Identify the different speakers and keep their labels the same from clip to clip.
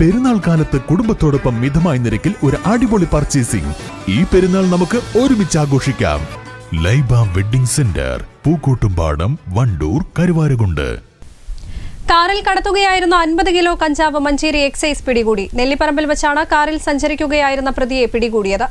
Speaker 1: പെരുന്നാൾ കാലത്ത് കുടുംബത്തോടൊപ്പം മിതമായ നിരക്കിൽ ഒരു അടിപൊളി പർച്ചേസിംഗ് ഈ പെരുന്നാൾ നമുക്ക് ഒരുമിച്ച് ആഘോഷിക്കാം. Laiba wedding centre Pookkottumpadam Wandoor Karuvarakundu.
Speaker 2: കാറിൽ കടത്തുകയായിരുന്ന അൻപത് കിലോ കഞ്ചാവ് മഞ്ചേരി എക്സൈസ് പിടികൂടി. നെല്ലിപ്പറമ്പിൽ വെച്ചാണ് കാറിൽ സഞ്ചരിക്കുകയായിരുന്ന പ്രതിയെ പിടികൂടിയത്.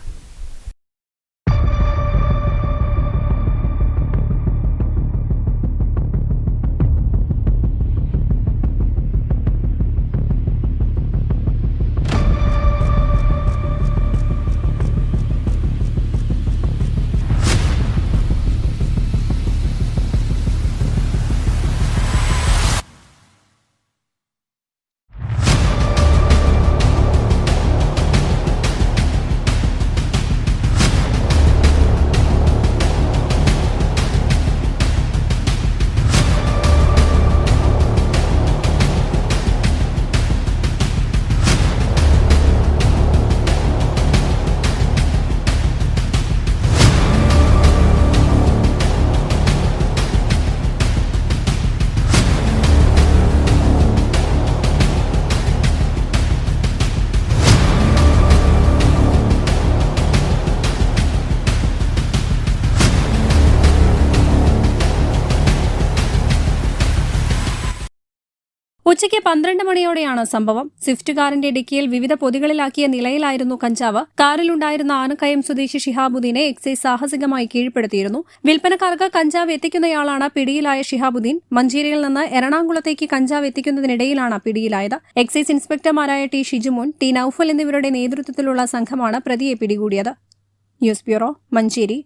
Speaker 2: ഉച്ചയ്ക്ക് പന്ത്രണ്ട് മണിയോടെയാണ് സംഭവം. സ്വിഫ്റ്റ് കാറിന്റെ ഡിക്കിയിൽ വിവിധ പൊതികളിലാക്കിയ നിലയിലായിരുന്നു കഞ്ചാവ്. കാറിലുണ്ടായിരുന്ന ആനക്കയം സ്വദേശി ഷിഹാബുദ്ദീനെ എക്സൈസ് സാഹസികമായി കീഴ്പ്പെടുത്തിയിരുന്നു. വിൽപ്പനക്കാർക്ക് കഞ്ചാവ് എത്തിക്കുന്നയാളാണ് പിടിയിലായ ഷിഹാബുദ്ദീൻ. മഞ്ചേരിയിൽ നിന്ന് എറണാകുളത്തേക്ക് കഞ്ചാവ് എത്തിക്കുന്നതിനിടയിലാണ് പിടിയിലായത്. എക്സൈസ് ഇൻസ്പെക്ടർമാരായ ടി ഷിജുമോൻ ടി നൌഫൽ എന്നിവരുടെ നേതൃത്വത്തിലുള്ള സംഘമാണ് പ്രതിയെ പിടികൂടിയത്. News bureau Manjeri.